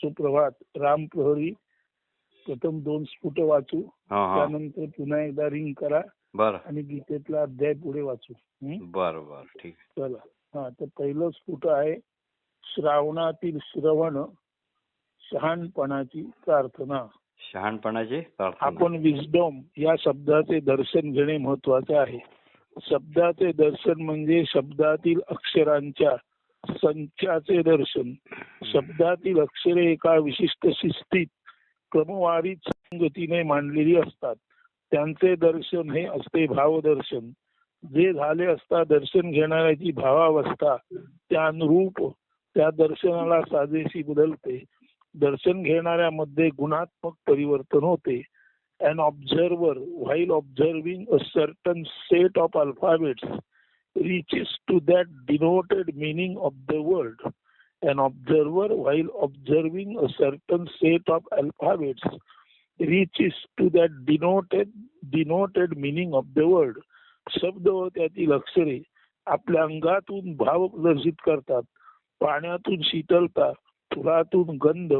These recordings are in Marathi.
सुप्रभात. राम प्रहरी प्रथम दोन स्फुट वाचू हा हा. त्यानंतर पुन्हा एकदा रिंग करा बर. आणि गीतेतला अध्याय पुढे वाचू. हं? बर बर. ठीक. आहे. चला. हा तर पहिलं स्फुट आहे श्रावणातील श्रवण शहाणपणाची प्रार्थना. शहाणपणाची प्रार्थना. आपण विजडम या शब्दाचे दर्शन घेणे महत्त्वाचे आहे. शब्दाचे दर्शन म्हणजे शब्दातील अक्षरांच्या संचाचे दर्शन. शब्दातील अक्षरे एका विशिष्ट शिस्तीत क्रमवारीत संगतीने मांडलेली असतात. त्यांचे दर्शन हे असते भावदर्शन. जे झाले असता दर्शन घेणाऱ्याची भावावस्था त्या अनुरूप त्या दर्शनाला साजेशी बदलते. दर्शन घेणाऱ्यामध्ये गुणात्मक परिवर्तन होते. An observer while observing a certain set of alphabets reaches to that denoted meaning of the word an observer while observing a certain set of alphabets reaches to that denoted denoted meaning of the word शब्द व त्यातील अक्षरे आपल्या अंगातून भाव प्रदर्शित करतात पाण्यातून शीतलता फुलातून गंध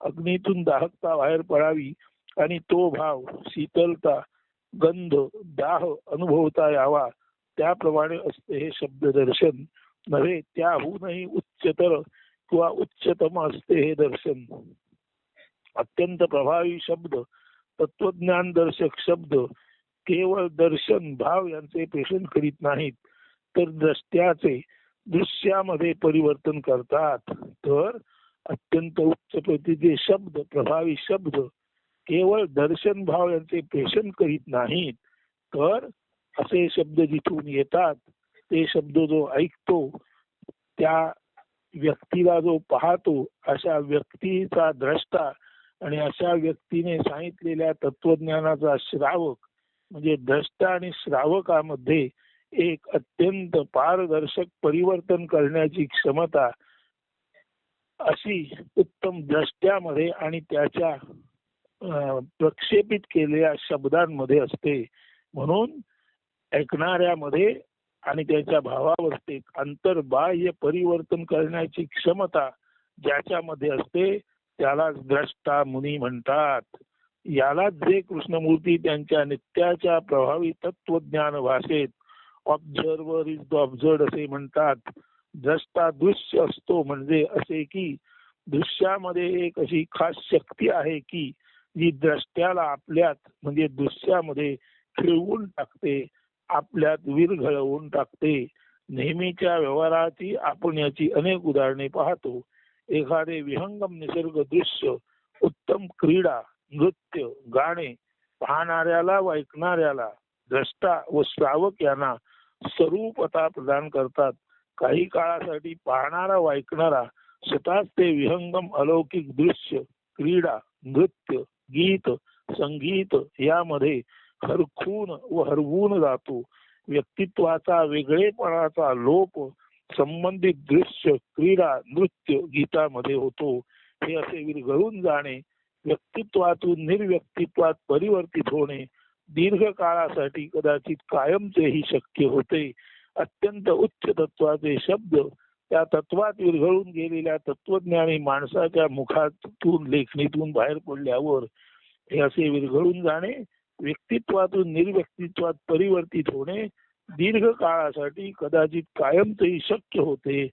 अग्नीतून दाहकता बाहेर पडावी आणि तो भाव शीतलता गंध दाह अनुभवता यावा त्याप्रमाणे असते हे शब्द दर्शन. नव्हे त्याहूनही उच्चतर किंवा उच्चतम असते हे दर्शन. अत्यंत प्रभावी शब्द तत्वज्ञान दर्शक शब्द केवळ दर्शन भाव यांचे पेषण करीत नाहीत तर द्रष्ट्याचे दृश्यामध्ये परिवर्तन करतात. तर अत्यंत उच्च प्रतीचे शब्द प्रभावी शब्द केवळ दर्शन भाव यांचे पेषण करीत नाहीत तर असे शब्द जिथून येतात ते शब्द जो ऐकतो त्या व्यक्तीला जो पाहतो अशा व्यक्तीचा द्रष्टा आणि अशा व्यक्तीने सांगितलेल्या तत्वज्ञानाचा श्रावक म्हणजे द्रष्टा आणि श्रावकामध्ये एक अत्यंत पारदर्शक परिवर्तन करण्याची क्षमता अशी उत्तम द्रष्ट्यामध्ये आणि त्याच्या प्रक्षेपित केलेल्या शब्दांमध्ये असते. म्हणून ऐकणाऱ्यामध्ये आणि त्याच्या भावावस्थेत अंतर्बाह्य परिवर्तन करण्याची क्षमता ज्याच्यामध्ये असते त्यालाच द्रष्टा मुनी म्हणतात. यालाच जे कृष्णमूर्ती त्यांच्या नित्याच्या प्रभावी तत्वज्ञान भाषेत ऑब्झर्वर इज द ऑब्झर्ड असे म्हणतात. द्रष्टा दृश्य असतो म्हणजे असे की दृश्यामध्ये एक अशी खास शक्ती आहे की जी द्रष्ट्याला आपल्यात म्हणजे दृश्यामध्ये खिळवून टाकते. आपल्यात विरघळवून टाकते. नेहमीच्या व्यवहाराची आपण याची अनेक उदाहरणे पाहतो. एखादे विहंगम निसर्ग दृश्य उत्तम क्रीडा नृत्य गाणे पाहणाऱ्याला व ऐकणाऱ्याला द्रष्टा व श्रावक यांना स्वरूपता प्रदान करतात. काही काळासाठी पाहणारा व ऐकणारा स्वतःच ते विहंगम अलौकिक दृश्य क्रीडा नृत्य गीत संगीत यामध्ये हरखून व हरवून जातो. व्यक्तित्वाचा वेगळेपणाचा लोप संबंधित दृश्य क्रीडा नृत्य गीतामध्ये होतो. हे असे विरघळून जाणे व्यक्तित्वातून निर्व्यक्तित्वात परिवर्तित होणे दीर्घ काळासाठी कदाचित कायमचेही शक्य होते. अत्यंत उच्च तत्वाचे शब्द त्या तत्वात विरघळून गेलेल्या तत्वज्ञानी माणसाच्या मुखातून लेखणीतून बाहेर पडल्यावर हे असे विरघळून जाणे व्यक्तित्वातून निर्व्यक्तित्वात परिवर्तित होणे दीर्घ काळासाठी कदाचित कायमचेही शक्य होते.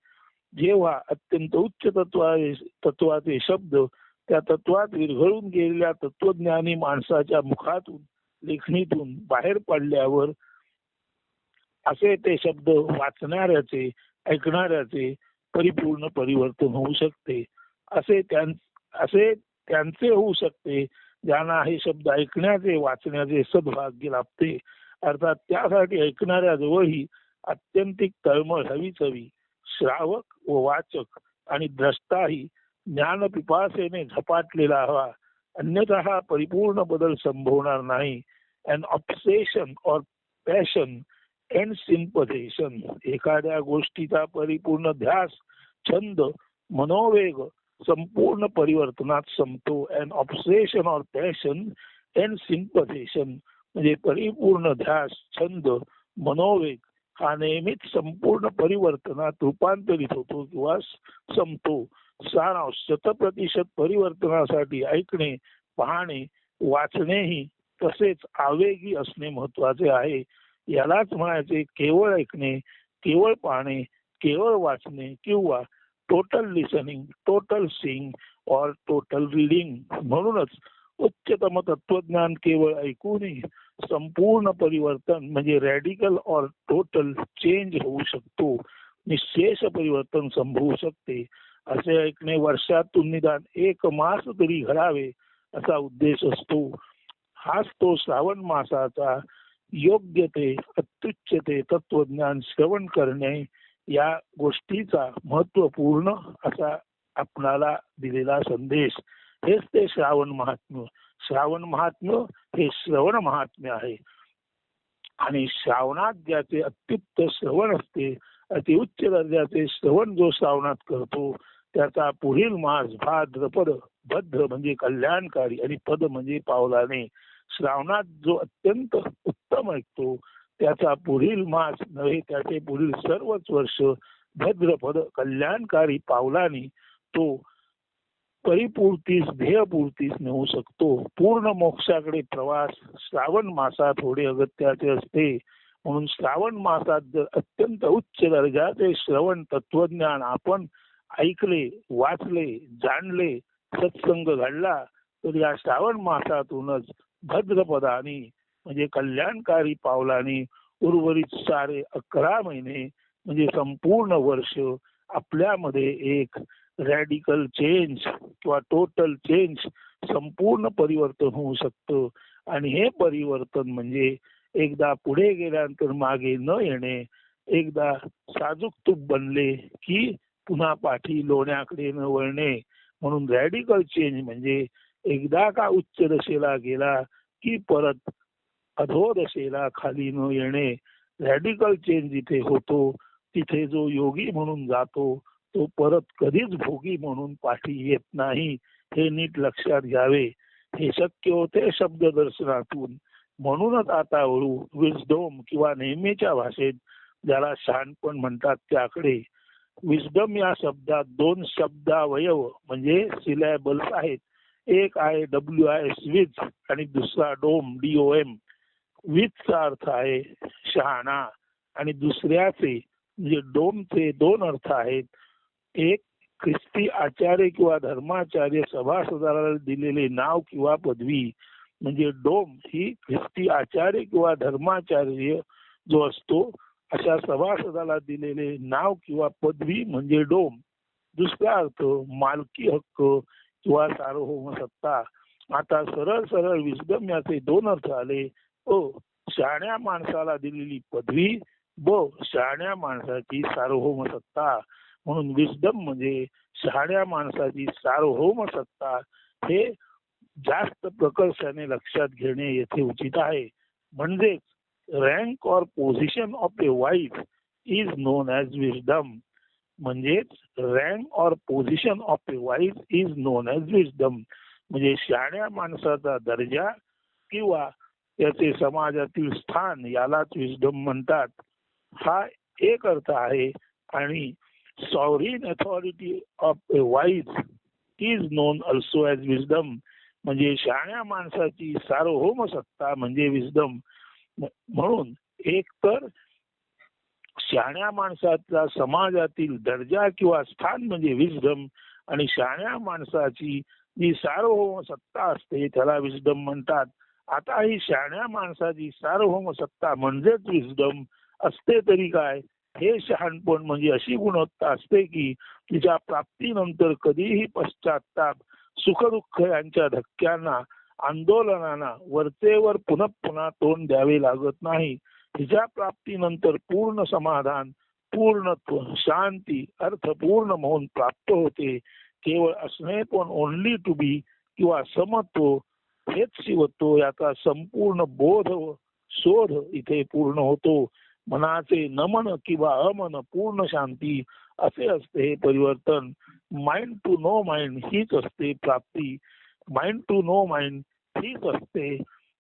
जेव्हा अत्यंत उच्च तत्वा तत्वाचे शब्द त्या तत्वात विरघळून गेलेल्या तत्वज्ञानी माणसाच्या मुखातून लेखणीतून बाहेर पडल्यावर असे ते शब्द वाचणाऱ्याचे ऐकणाऱ्याचे परिपूर्ण परिवर्तन होऊ शकते. असे त्यां असे त्यांचे होऊ शकते ज्यांना हे शब्द ऐकण्याचे वाचण्याचे सद्भाग्य लाभते. अर्थात त्यासाठी ऐकणाऱ्या जवळही अत्यंतिक तळमळ हवीच हवी श्रावक व वाचक आणि द्रष्टाही ज्ञान पिपासेने झपाटलेला हवा. अन्यथा हा परिपूर्ण बदल संभवणार नाही. अन obsession or passion and sympathation एखाद्या गोष्टीचा परिपूर्ण ध्यास छंद मनोवेग संपूर्ण परिवर्तनात संपतो. And obsession or passion and sympathisation म्हणजे परिपूर्ण ध्यास छंद मनोवेग हा नेहमीच संपूर्ण परिवर्तनात रूपांतरित होतो किंवा संपतो. सारांश शतप्रतिशत परिवर्तनासाठी ऐकणे पाहणे वाचणेही तसेच आवेगी असणे महत्त्वाचे आहे. यालाच म्हणायचे केवळ ऐकणे केवळ पाहणे केवळ वाचणे किंवा total listening total seeing or total reading म्हणूनच उच्चतम तत्वज्ञान केवळ ऐकूनही संपूर्ण परिवर्तन म्हणजे रॅडिकल ऑर टोटल चेंज होऊ शकतो. निशेष परिवर्तन संभवू शकते. असे ऐकणे वर्षातून निदान एक मास तरी घडावे असा उद्देश असतो. हाच तो श्रावण मासाचा योग्य ते अत्युच्च ते तत्वज्ञान श्रवण करणे या गोष्टीचा महत्त्वपूर्ण असा आपणाला दिलेला संदेश. हेच ते श्रावण महात्म्य. श्रावण महात्म्य हे श्रवण महात्म्य आहे. आणि श्रावणात ज्याचे अत्युत्त श्रवण असते अतिउच्च दर्जाचे श्रवण जो श्रावणात करतो त्याचा पुढील मास भाद्रपद भद्र म्हणजे कल्याणकारी आणि पद म्हणजे पावलाने. श्रावणात जो अत्यंत उत्तम ऐकतो त्याचा पुढील मास नव्हे त्याचे पुढील सर्वच वर्ष भद्रपद कल्याणकारी पावलाने तो परिपूर्तीस ध्येयपूर्तीस नेऊ शकतो. पूर्ण मोक्षाकडे प्रवास श्रावण मासात थोडे अगत्याचे असते. म्हणून श्रावण मासात जर अत्यंत उच्च दर्जाचे श्रवण तत्वज्ञान आपण ऐकले वाचले जाणले सत्संग घडला तर या श्रावण मासातूनच भद्रपदाने म्हणजे कल्याणकारी पावलाने उर्वरित सारे अकरा महिने म्हणजे संपूर्ण वर्ष आपल्यामध्ये एक रॅडिकल चेंज किंवा टोटल चेंज संपूर्ण परिवर्तन होऊ शकतं. आणि हे परिवर्तन म्हणजे एकदा पुढे गेल्यानंतर मागे न येणे एकदा साजूक तूप बनले की पुन्हा पाठी लोण्याकडे न वळणे. म्हणून रॅडिकल चेंज म्हणजे एकदा का उच्च दशेला गेला की परत अधोदशेला खाली न येणे रॅडिकल चेंज जिथे होतो तिथे जो योगी म्हणून जातो तो परत कधीच भोगी म्हणून पाठी येत नाही हे नीट लक्षात घ्यावे. हे शक्य होते शब्द दर्शनातून. म्हणूनच आता वळू विजडोम किंवा नेहमीच्या भाषेत ज्याला शहाणपण म्हणतात त्याकडे. विजडम या शब्दात दोन शब्दावयव म्हणजे सिलॅबल्स आहेत. एक आहे डब्ल्यू आय एस विज आणि दुसरा डोम डीओ एम वीजचा अर्थ आहे शहाणा आणि दुसऱ्याचे म्हणजे डोमचे दोन अर्थ आहेत. एक ख्रिस्ती आचार्य किंवा धर्माचार्य सभासदाला दिलेले नाव किंवा पदवी म्हणजे डोम ही ख्रिस्ती आचार्य किंवा धर्माचार्य जो असतो अशा सभासदाला दिलेले नाव किंवा पदवी म्हणजे डोम. दुसरा अर्थ मालकी हक्क किंवा सार्वभौम सत्ता. आता सरळ सरळ विस्डम याचे दोन अर्थ आले. ओ शहाण्या माणसाला दिलेली पदवी ब शहाण्या माणसाची सार्वभौम सत्ता म्हणून विस्डम म्हणजे शहाण्या माणसाची सार्वभौम सत्ता हे जास्त प्रकर्षाने लक्षात घेणे येथे उचित आहे. म्हणजेच rank or position of a wife is known as wisdom म्हणजेच rank or position of a wife is known as wisdom म्हणजे शहाण्या माणसाचा दर्जा किंवा याचे समाजातील स्थान यालाच विजडम म्हणतात. हा एक अर्थ आहे आणि sovereign authority of a wise is known also as wisdom म्हणजे शाण्या माणसाची सार्वभौम सत्ता म्हणजे विजडम म्हणून एक तर शाण्या माणसाचा समाजातील दर्जा किंवा स्थान म्हणजे विजडम आणि शाण्या माणसाची जी सार्वभौम सत्ता असते त्याला विजडम म्हणतात. आता ही शहाण्या माणसाची सार्वभौम सत्ता म्हणजेच विजडम असते तरी काय? हे शहाणपण म्हणजे अशी गुणवत्ता असते की तिच्या प्राप्तीनंतर कधीही पश्चाताप सुखदुःख यांच्या धक्क्यांना आंदोलनांना वरचेवर पुन्हा पुन्हा तोंड द्यावे लागत नाही. तिच्या प्राप्तीनंतर पूर्ण समाधान पूर्णत्व शांती अर्थपूर्ण म्हणून प्राप्त होते. केवळ असणे पण ओनली टू बी किंवा समत्व हेच शिवतो याचा संपूर्ण बोध शोध इथे पूर्ण होतो. मनाचे नमन किंवा अमन पूर्ण शांती असे असते हे परिवर्तन. माइंड टू नो माइंड हीच असते प्राप्ती. माइंड टू नो माइंड हीच असते.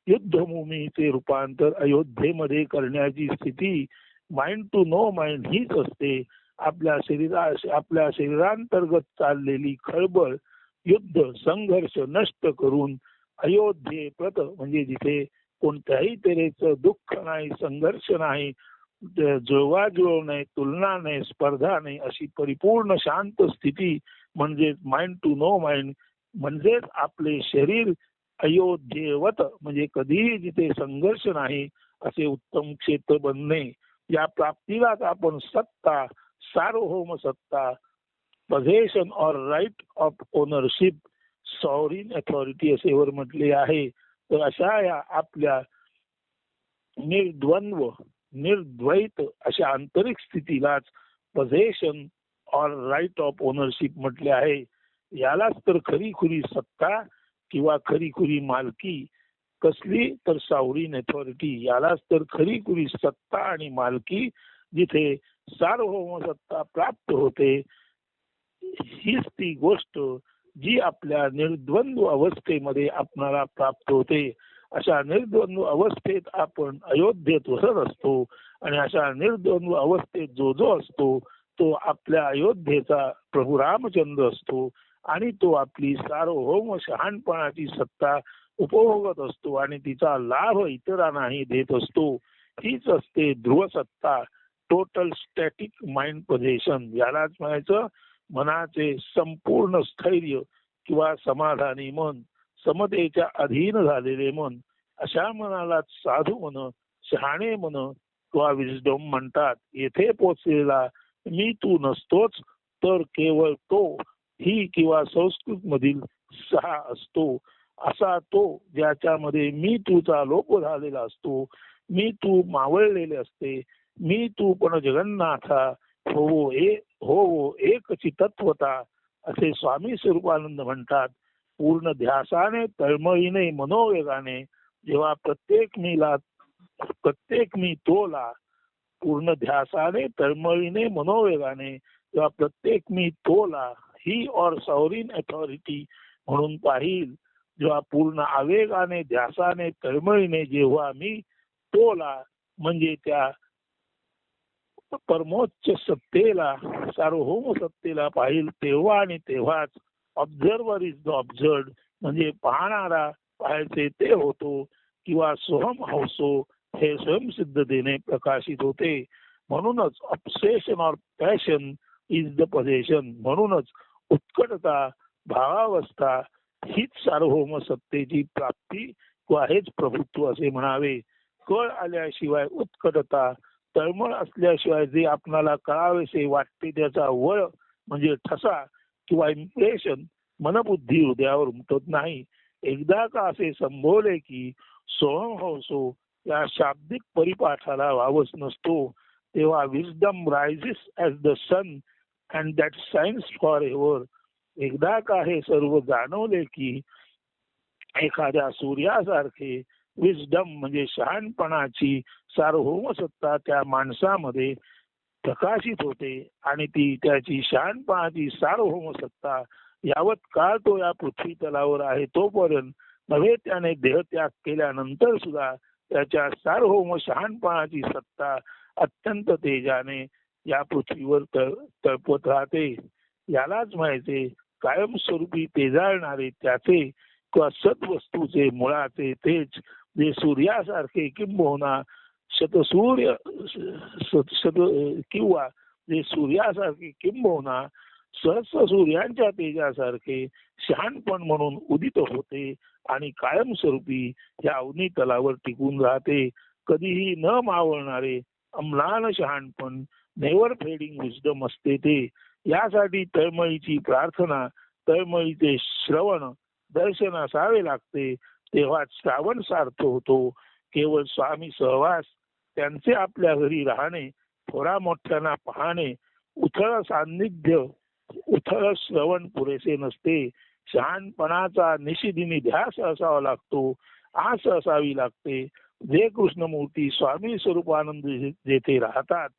युद्धभूमीचे रूपांतर अयोध्येमध्ये करण्याची स्थिती. माइंड टू नो माइंड हीच असते. आपल्या शरीरा आपल्या शरीरांतर्गत चाललेली खळबळ युद्ध संघर्ष नष्ट करून अयोध्ये प्रत म्हणजे जिथे कोणत्याही तऱ्हेचं दुःख नाही संघर्ष नाही जुळवाजुळव नाही तुलना नाही स्पर्धा नाही अशी परिपूर्ण शांत स्थिती म्हणजे माइंड टू नो माइंड म्हणजेच आपले शरीर अयोध्येवत म्हणजे कधीही जिथे संघर्ष नाही असे उत्तम क्षेत्र बनणे या प्राप्तीलाच आपण सत्ता सार्वभौम सत्ता possession or right of ownership sovereign authority असे वर म्हटले आहे. तर अशा या आपल्या निर्द्वंद्व निर्द्वैत अशा आंतरिक स्थितीलाच possession or right of ownership म्हटले आहे. यालाच तर खरी खुरी सत्ता किंवा खरी खुरी मालकी कसली तर सावरीन अथॉरिटी यालाच तर खरी खुरी सत्ता आणि मालकी जिथे सार्वभौम सत्ता प्राप्त होते. हीच ती गोष्ट जी आपल्या निर्द्वंद्व अवस्थेमध्ये आपणाला प्राप्त होते अशा निर्द्वंद्व अवस्थेत आपण अयोध्येत वसत असतो आणि अशा निर्द्वंद्व अवस्थेत जो जो असतो तो आपल्या अयोध्येचा प्रभू रामचंद्र असतो आणि तो आपली सार्वभौम शहाणपणाची सत्ता उपभोगत असतो आणि तिचा लाभ इतरांनाही देत असतो. हीच असते ध्रुव सत्ता टोटल स्टॅटिक माइंड पोझिशन यालाच म्हणायचं मनाचे संपूर्ण स्थैर्य किंवा समाधानी मन समतेच्या अधीन झालेले मन अशा मनाला साधू मन शहाणे मन किंवा विजडम म्हणतात. येथे पोचलेला मी तू नसतोच तर केवळ तो ही किंवा संस्कृत मधील सहा असतो. असा तो ज्याच्यामध्ये मी तूचा लोप झालेला असतो. मी तू मावळलेले असते. मी तू पण जगन्नाथा होवो ए होवो हो, हो, एक चितत्वता असे स्वामी स्वरूपानंद म्हणतात पूर्ण ध्यासाने तळमळीने मनोवेगाने जेव्हा प्रत्येक मीला प्रत्येक मी तोला पूर्ण ध्यासाने तळमळीने मनोवेगाने जेव्हा प्रत्येक मी तोला ही और सौरीन अथॉरिटी म्हणून पाहिल. जेव्हा पूर्ण आवेगाने ध्यासाने तळमळीने जेव्हा मी तोला म्हणजे त्या परमोच्च सत्तेला सार्वभौम सत्तेला पाहिल तेव्हा आणि तेव्हाच ऑब्झर्वर इज द ऑब्झर्ड म्हणजे पाहणारा पाहायचे ते होतो किंवा सोहम हौसो हे स्वयंसिद्धतेने प्रकाशित होते. म्हणूनच obsession or passion is the possession म्हणूनच उत्कटता भावावस्था हीच सार्वभौम सत्तेची प्राप्ती किंवा हेच प्रभुत्व असे म्हणावे. कळ आल्याशिवाय उत्कटता तळमळ असल्याशिवाय जे आपणाला कळावेसे वाटते त्याचा वळ म्हणजे ठसा किंवा इम्प्रेशन मनबुद्धी हृदयावर उमटत नाही. एकदा का असे संभवले की सोहम हौसो या शाब्दिक परिपाठाला वावच नसतो तेव्हा wisdom rises as the sun and that science forever एकदा का हे सर्व जाणवले की एखाद्या सूर्यासारखे विजडम म्हणजे शहाणपणाची सार्वभौम सत्ता त्या माणसामध्ये प्रकाशित होते आणि ती त्याची शहाणपणाची सार्वभौम सत्ता यावत काळ तो या पृथ्वी तलावर आहे तोपर्यंत. नव्हे त्याने देहत्याग केल्यानंतर सुद्धा त्याच्या सार्वभौम शहाणपणाची सत्ता अत्यंत तेजाने या पृथ्वीवर तळपत राहते. यालाच माहिती कायमस्वरूपी तेजाळणारे त्याचे किंवा सद्वस्तूचे मुळाचे तेज जे सूर्यासारखे किंबहुना शतसूर्य शत किंवा जे सूर्यासारखे किंबहुना सहस्र सूर्यांच्या तेजासारखे शहाणपण म्हणून उदित होते आणि कायमस्वरूपी या अवनी तलावर टिकून राहते. कधीही न मावळणारे अम्लान शहाणपण नेवर फेडिंग विजडम असते ते. यासाठी तळमळीची प्रार्थना तळमळीचे श्रवण दर्शन असावे लागते. तेव्हा श्रावण सार्थ होतो. केवळ स्वामी सहवास त्यांचे आपल्या घरी राहणे थोडा मोठ्यांना पाहणे उथळ सान्निध्य उथळ श्रवण पुरेसे नसते. शहाणपणाचा निशिदिनी ध्यास असावा लागतो आस असावी लागते. जे कृष्णमूर्ती स्वामी स्वरूपानंद जेथे राहतात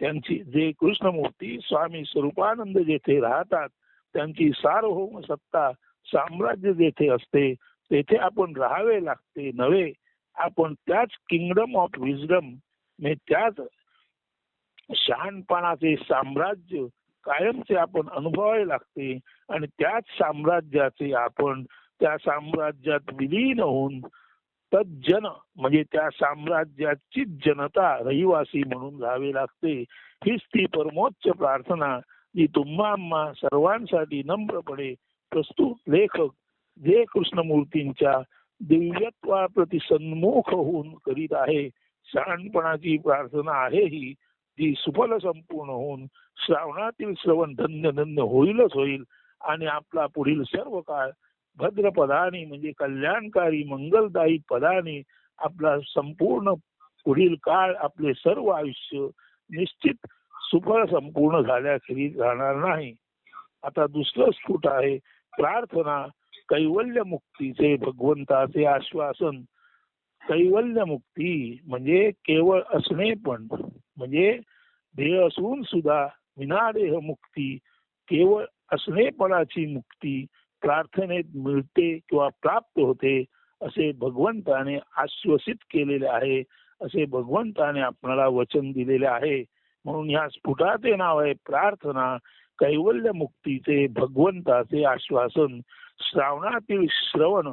त्यांची जे कृष्णमूर्ती स्वामी स्वरूपानंद जेथे राहतात त्यांची सार्वभौम सत्ता साम्राज्य जेथे असते तेथे आपण राहावे लागते नव्हे. आपण त्याच किंगडम ऑफ विजडम त्याच शहाणपणाचे साम्राज्य कायमचे आपण अनुभवावे लागते आणि त्याच साम्राज्याचे आपण त्या साम्राज्यात विलीन होऊन तज्जन म्हणजे त्या साम्राज्याची जनता रहिवासी म्हणून राहावे लागते. हीच ती परमोच्च प्रार्थना जी तुम्हा आम्हा सर्वांसाठी नम्रपणे प्रस्तुत लेखक जे कृष्णमूर्तींच्या दिव्यत्वाप्रती सन्मुख होऊन करीत आहे शहाणपणाची प्रार्थना आहे ही जी सुफल संपूर्ण होऊन श्रावणातील श्रवण धन्य धन्य होईलच होईल आणि आपला पुढील सर्व काळ भद्र पदाने म्हणजे कल्याणकारी मंगलदायी पदाने आपला संपूर्ण पुढील काळ आपले सर्व आयुष्य निश्चित सुफळ संपूर्ण झाल्याखेरीज राहणार नाही. आता दुसरं स्फुट आहे प्रार्थना. कैवल्य मुक्तीचे भगवंताचे आश्वासन. कैवल्य मुक्ती म्हणजे केवळ असणे पण म्हणजे देह असून सुद्धा विनादेह मुक्ती केवळ असणेपणाची मुक्ती प्रार्थनेत मिळते किंवा प्राप्त होते असे भगवंताने आश्वसित केलेले आहे असे भगवंताने आपणाला वचन दिलेले आहे. म्हणून ह्या स्फुटाचे नाव आहे प्रार्थना कैवल्य मुक्तीचे भगवंताचे आश्वासन. श्रावणातील श्रवण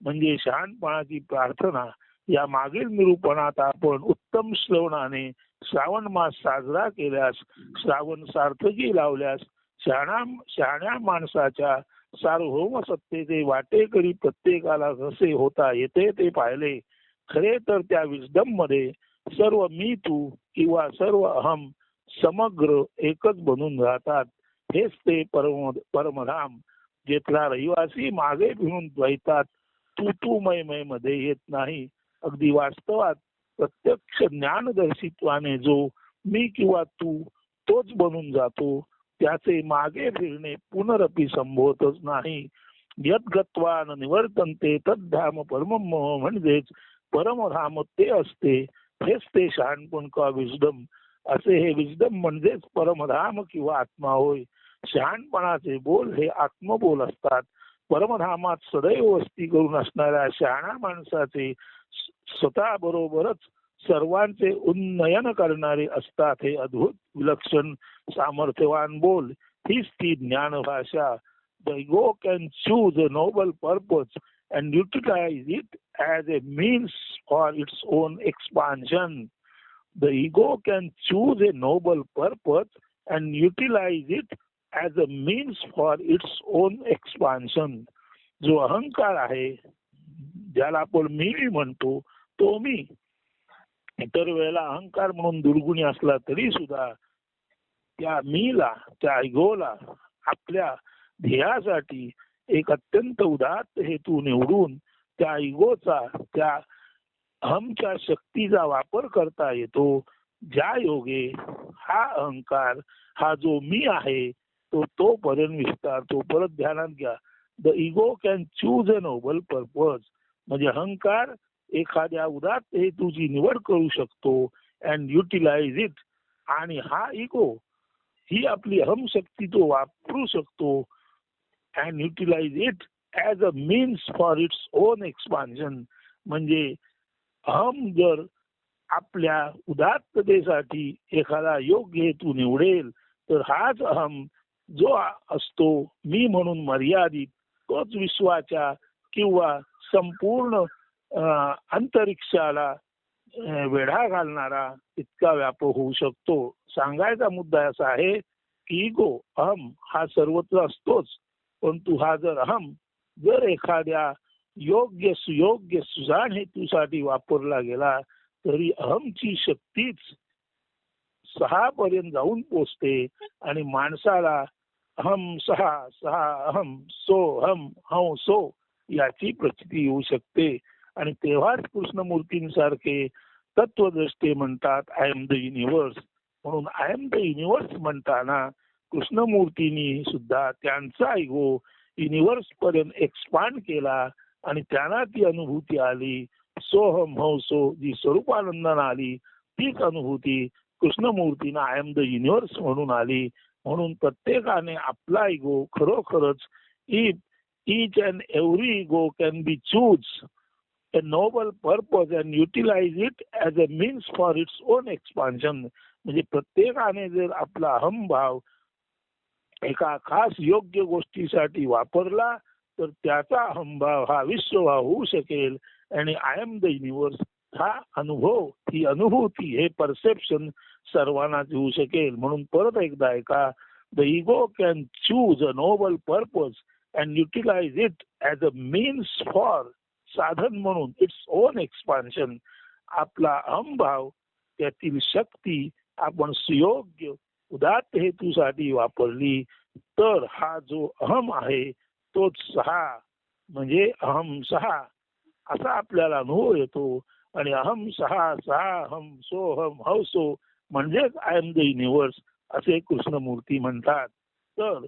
म्हणजे शहाणपणाची प्रार्थना या मागील निरूपणात आपण उत्तम श्रवणाने श्रावण मास साजरा केल्यास श्रावण सार्थकी लावल्यास शहाणा शहाण्या माणसाच्या सार्वभौम सत्तेचे वाटेकरी प्रत्येकाला जसे होता येते ते पाहिले. खरे तर त्या विजडममध्ये सर्व मी तू किंवा सर्व अहम समग्र एकच बनून राहतात. हेच ते परम परमधाम घेतला रहिवासी मागे फिरून द्वैतात तू तू मय मयमध्ये येत नाही. अगदी वास्तवात प्रत्यक्ष ज्ञानदर्शित्वाने जो मी किंवा तू तोच बनून जातो त्याचे मागे फिरणे पुनरपी संभवतच नाही. यद्गत्वान निवर्तनते तद्धाम परम म्हणजेच परमधाम ते असते हेच ते शहाणपण का विजडम असे हे विजडम म्हणजेच परमधाम किंवा आत्मा होय. शहाणपणाचे बोल हे आत्मबोल असतात. परमधामात सदैव वस्ती करून असणाऱ्या शहाणा माणसाचे स्वतः बरोबरच सर्वांचे उन्नयन करणारे असतात हे अद्भुत विलक्षण सामर्थ्यवान बोल. हीच ती ज्ञान भाषा the can choose a noble purpose and utilize it as a means for its own expansion the ego can choose a noble purpose and utilize it as a means for its own expansion जो अहंकार आहे ज्याला आपण मी म्हणतो तो मी. इतर वेळेला अहंकार म्हणून दुर्गुणी असला तरी सुद्धा त्या मीला त्या ऐगोला आपल्या ध्येयासाठी एक अत्यंत उदात्त हेतू निवडून त्या इगोचा त्या अहमच्या शक्तीचा वापर करता येतो. ज्या योगे हा अहंकार हा जो मी आहे तो तोपर्यंत विस्तारतो परत ध्यानात घ्या. The ego can choose a noble purpose म्हणजे अहंकार एखाद्या उदात्त हेतूची निवड करू शकतो अँड युटिलाइज इट आणि हा इगो ही आपली शक्ती तो वापरू शकतो and utilize it as a means for its own expansion म्हणजे अहम जर आपल्या उदात्ततेसाठी एखादा योग्य हेतू निवडेल तर हाच अहम जो असतो मी म्हणून मर्यादित तोच विश्वाच्या किंवा संपूर्ण अंतरिक्षाला वेढा घालणारा इतका व्यापक होऊ शकतो. सांगायचा मुद्दा असा आहे की इगो अहम हा सर्वत्र असतोच. परंतु हा जर अहम जर एखाद्या योग्य सुयोग्य सुजाण हेतूसाठी वापरला गेला तरी अहमची शक्तीच सहा पर्यंत जाऊन पोचते आणि माणसाला अहम सहा सहा अहम सो हम हं सो याची प्रचिती येऊ शकते. आणि तेव्हाच कृष्णमूर्तींसारखे तत्वदृष्टे म्हणतात आय एम द युनिव्हर्स म्हणून आय एम द युनिव्हर्स म्हणताना कृष्णमूर्तींनी सुद्धा त्यांचा इगो युनिव्हर्स पर्यंत एक्सपांड केला आणि त्यांना ती अनुभूती आली. सोहम हो सो जी स्वरूपानंदानं आली तीच अनुभूती कृष्णमूर्तीनं आय एम द युनिव्हर्स म्हणून आली. म्हणून प्रत्येकाने आपला इगो खरोखरच if each and every ego can be choose a noble purpose and utilize it as a means for its own expansion. म्हणजे प्रत्येकाने जर आपला अहमभाव एका खास योग्य गोष्टीसाठी वापरला तर त्याचा अहमभाव हा विश्वभाव होऊ शकेल. आणि आय एम द युनिवर्स हा अनुभव ही अनुभूती हे परसेप्शन सर्वांनाच येऊ शकेल. म्हणून परत एकदा ऐका the ego can choose a noble purpose and utilize it as a means for साधन म्हणून. Its own expansion. आपला अहमभाव त्यातील शक्ती आपण सुयोग्य उदात्त हेतूसाठी वापरली तर हा जो अहम आहे तोच सहा. म्हणजे अहम सहा. असा आपल्याला अनुभव येतो. आणि अहम सहा सहा हम सोहम हवसो म्हणजेच आय एम द युनिवर्स असे कृष्णमूर्ती म्हणतात. तर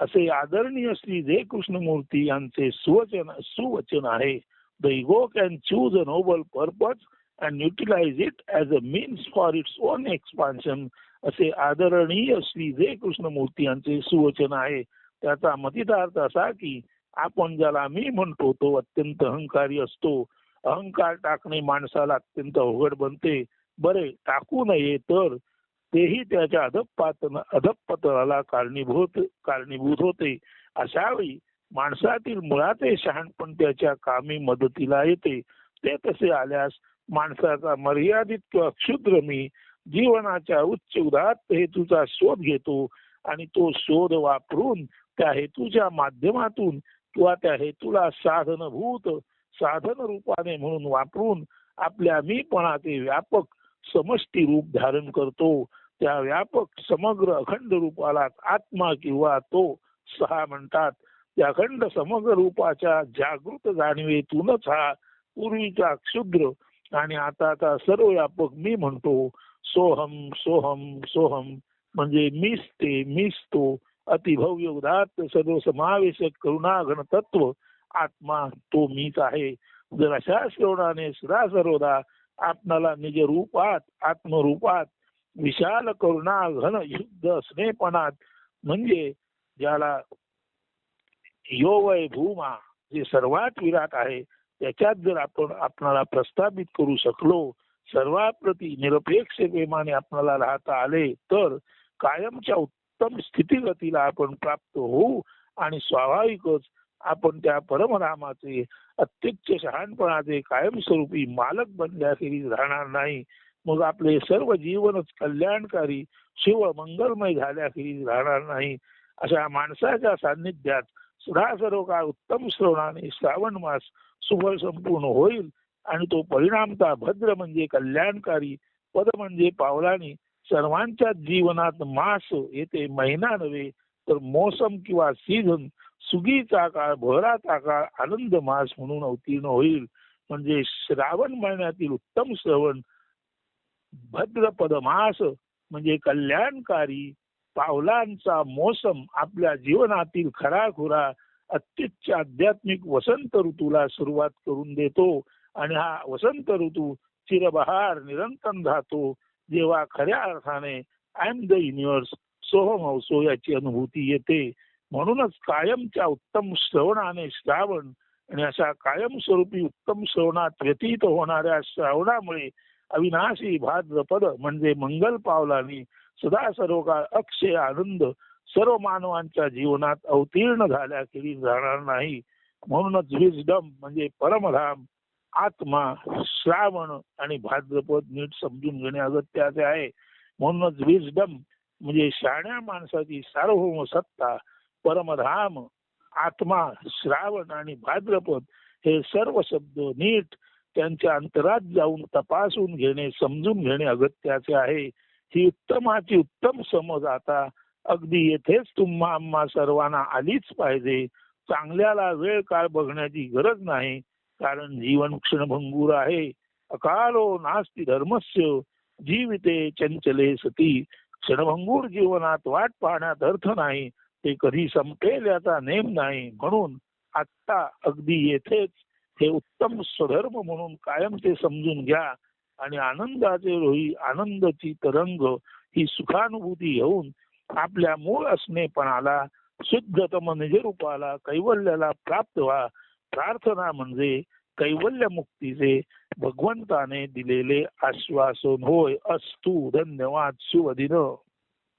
असे आदरणीय श्री जे कृष्णमूर्ती यांचे सुवचन सुवचन आहे. The ego can choose a noble purpose and utilize it as a means for its own expansion असे आदरणीय श्री जे कृष्णमूर्ती यांचे सुवचन आहे. त्याचा मतितार्थ असा की आपण ज्याला मी म्हणतो तो अत्यंत अहंकारी असतो. अहंकार टाकणे माणसाला अत्यंत अवघड बनते. बरे टाकू नये तर तेही त्याच्या अधपात अधपतनाला कारणीभूत कारणीभूत होते. अशा वेळी माणसातील मुळाचे शहाणपण त्याच्या कामी मदतीला येते. ते तसे आल्यास माणसाचा मर्यादित किंवा क्षुद्र मी जीवनाच्या उच्च उदात्त हेतूचा शोध घेतो आणि तो शोध वापरून त्या हेतूच्या माध्यमातून किंवा त्या हेतूला साधनभूत साधन रूपाने म्हणून वापरून आपल्या मीपणाचे व्यापक समष्टी रूप धारण करतो. त्या व्यापक समग्र अखंड रूपाला आत्मा किंवा तो सहा म्हणतात. त्या अखंड समग्र रूपाच्या जागृत जाणीवेतूनच हा पूर्वीचा क्षुद्र आणि आताचा सर्व व्यापक मी म्हणतो. सोहम सोहम सोहम म्हणजे मीच ते मीच तो. अतिभव्य उदात सर्व समावेशक करुणाघन तत्व. आत्मा तो मीच आहे. जर अशा श्रवणाने सदा सर्वदा आपणाला निज रूपात आत्मरूपात विशाल करुणा घन युद्ध स्नेहपणात म्हणजे ज्याला योवय भूमा जे सर्वात विराट आहे त्याच्यात जर आपण आपणाला प्रस्थापित करू शकलो सर्वाप्रती निरपेक्ष प्रेमाने आपणाला राहता आले तर कायमच्या उत्तम स्थितीगतीला आपण प्राप्त होऊ आणि स्वाभाविकच आपण त्या परमरामाचे अत्युच्च शहाणपणाचे कायमस्वरूपी मालक बनल्याखेरीज राहणार नाही. मग आपले सर्व जीवनच कल्याणकारी शिव मंगलमय झाल्याखेरीज राहणार नाही. अशा माणसाच्या सान्निध्यात सुधा सर्व काळ उत्तम श्रवणाने श्रावण मास सुफल संपूर्ण होईल आणि तो परिणामता भद्र म्हणजे कल्याणकारी पद म्हणजे पावलानी सर्वांच्या जीवनात मास येते महिना नव्हे तर मोसम किंवा सीझन सुगीचा काळ भराचा काळ आनंद मास म्हणून अवतीर्ण होईल. म्हणजे श्रावण महिन्यातील उत्तम श्रवण भद्रपद मास म्हणजे कल्याणकारी पावलांचा मोसम आपल्या जीवनातील खराखुरा अत्युच्च आध्यात्मिक वसंत ऋतूला सुरुवात करून देतो. आणि हा वसंत ऋतू चिरबहार निरंतर राहतो. जेव्हा खऱ्या अर्थाने आय एम द युनिवर्स सोहम हौसो याची अनुभूती येते. म्हणूनच कायमच्या उत्तम श्रवणाने श्रावण आणि अशा कायमस्वरूपी उत्तम श्रवणात व्यतीत होणाऱ्या श्रावणामुळे अविनाशी भाद्रपद म्हणजे मंगल पावलानी सदा सर्व काळ अक्षय आनंद सर्व मानवांच्या जीवनात अवतीर्ण झाल्या केली जाणार नाही. म्हणूनच विजडम म्हणजे परमधाम आत्मा श्रावण आणि भाद्रपद नीट समजून घेणे अगत्याचे आहे. म्हणूनच विजडम म्हणजे शाण्या माणसाची सार्वभौम सत्ता परमधाम आत्मा श्रावण आणि भाद्रपद हे सर्व शब्द नीट त्यांच्या अंतरात जाऊन तपासून घेणे समजून घेणे अगत्याचे आहे. ही उत्तमाची उत्तम समज आता अगदी येथेच तुम्हा आम्हा सर्वांना आलीच पाहिजे. चांगल्याला वेळ काळ बघण्याची गरज नाही कारण जीवन क्षणभंगूर आहे. अकालो नास्ती धर्मस्य जीविते चंचले सती. क्षणभंगूर जीवनात वाट पाहण्यात अर्थ नाही ते कधी संपेल याचा नेम नाही. म्हणून आत्ता अगदी येथेच हे उत्तम स्वधर्म म्हणून कायम ते समजून घ्या आणि आनंदाचे रोही आनंदाची तरंग ही सुखानुभूती घेऊन आपल्या मूळ असणेपणाला शुद्धतम निजरूपाला कैवल्याला प्राप्त व्हा. प्रार्थना म्हणजे कैवल्य मुक्तीचे भगवंताने दिलेले आश्वासन होय. अस्तु धन्यवाद. शुभ दिन.